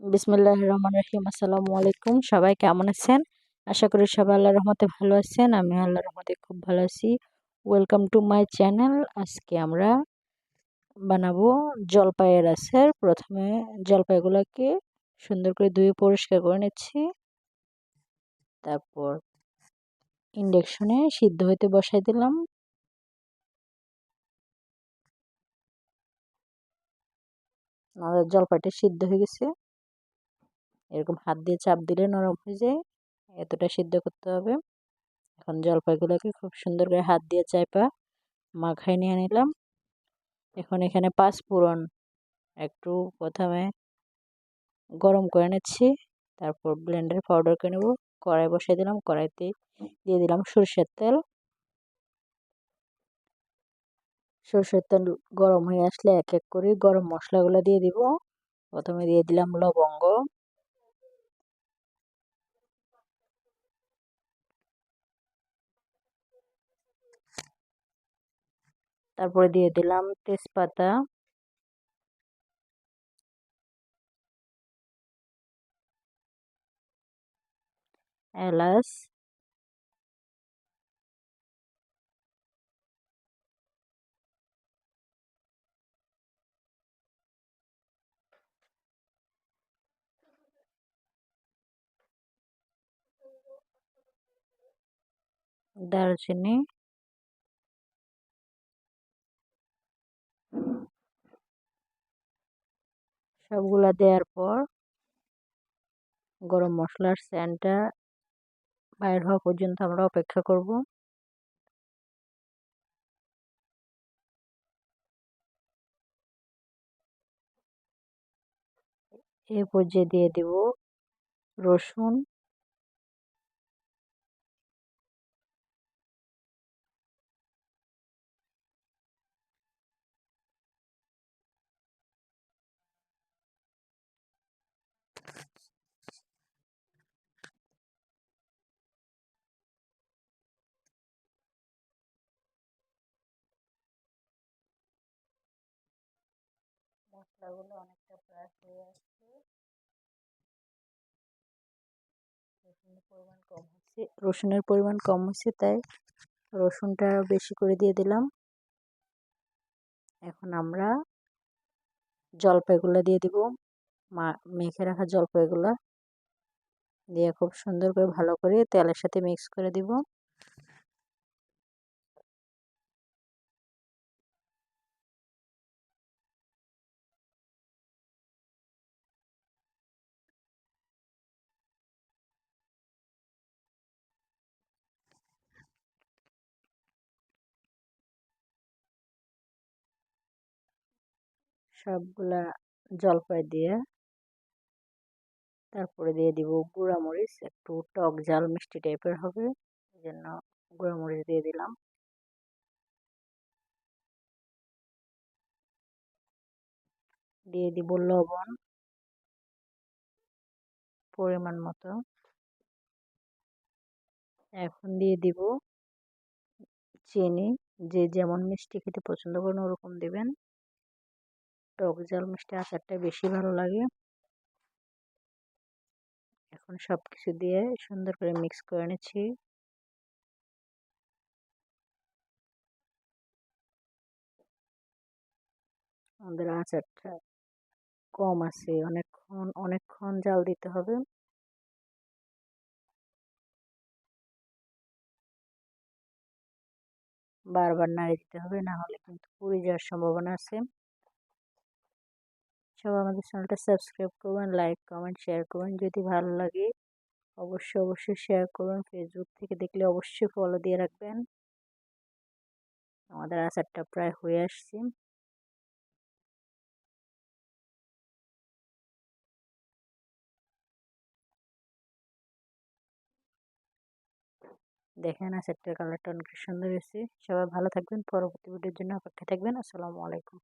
বিসমিল্লাহ রহমান রহিম। আসসালামু আলাইকুম। সবাই কেমন আছেন? আশা করি সবাই আল্লাহ রহমতে ভালো আছেন। আমি আল্লাহ রহমতে খুব ভালো আছি। ওয়েলকাম টু মাই চ্যানেল আজকে আমরা বানাবো জলপাইয়ের আচার প্রথমে জলপাইগুলোকে সুন্দর করে ধুয়ে পরিষ্কার করে নিচ্ছি। তারপর ইন্ডাকশনে সিদ্ধ হইতে বসাই দিলাম। আমাদের জলপাইটা সিদ্ধ হয়ে গেছে। এরকম হাত দিয়ে চাপ দিলে নরম হয়ে যায়, এতটা সিদ্ধ করতে হবে। এখন জলপাইগুলোকে খুব সুন্দর করে হাত দিয়ে চাইপা মাখাই নিয়ে নিলাম। এখন এখানে পাঁচ ফোড়ন একটু প্রথমে গরম করে নিচ্ছি, তারপর ব্লেন্ডার পাউডার করে নেব। কড়াই বসাই দিলাম, কড়াইতে দিয়ে দিলাম সরষের তেল। সরষের তেল গরম হয়ে আসলে এক এক করে গরম মশলাগুলো দিয়ে দিব। প্রথমে দিয়ে দিলাম লবঙ্গ। তারপরে দিয়ে দিলাম তেজপাতা। এলাচ। দারচিনি। সবগুলা দেওয়ার পর গরম মশলার স্যানটা বাইর হওয়া পর্যন্ত আমরা অপেক্ষা করব। এ পর্যায়ে দিয়ে দেব রসুন মশলাগুলো অনেকটা প্রায় হয়ে আসছে। রসুনের পরিমাণ কম হচ্ছে, রসুনের পরিমাণ কম হচ্ছে, তাই রসুনটা বেশি করে দিয়ে দিলাম। এখন আমরা জলপাইগুলো দিয়ে দিব, মা, মেখে রাখা জলপাইগুলো। দিয়ে খুব সুন্দর করে ভালো করে তেলের সাথে মিক্স করে দিব। সবগুলা জলপাই দিয়ে তারপরে দিয়ে দিব গুঁড়া মরিচ, একটু টক জাল মিষ্টি টাইপের হবে, এই জন্য গুঁড়া মরিচ দিয়ে দিলাম। দিয়ে দিব লবণ পরিমাণ মতো। এখন দিয়ে দিব চিনি, যে যেমন মিষ্টি খেতে পছন্দ করেন ওরকম দেবেন। টক জাল মিষ্টি আচারটা বেশি ভালো লাগে। এখন সব কিছু দিয়ে সুন্দর করে মিক্স করে নিচ্ছি। আমাদের আচারটা কম আছে, অনেকক্ষণ অনেকক্ষণ জাল দিতে হবে। বারবার নাড়ি দিতে হবে, না হলে কিন্তু পুড়ে যাওয়ার সম্ভাবনা আছে। সবাই আমাদের চ্যানেলটা সাবস্ক্রাইব করবেন, লাইক, কমেন্ট, শেয়ার করবেন। যদি ভালো লাগে, অবশ্যই অবশ্যই শেয়ার করবেন। ফেসবুক থেকে দেখলে অবশ্যই ফলো দিয়ে রাখবেন। আমাদের আচারটা প্রায় হয়ে আসছে। দেখেন আচারটার কালারটা অনেক সুন্দর হয়েছে। সবাই ভালো থাকবেন। পরবর্তী ভিডিওর জন্য অপেক্ষা থাকবেন। আসসালামু আলাইকুম।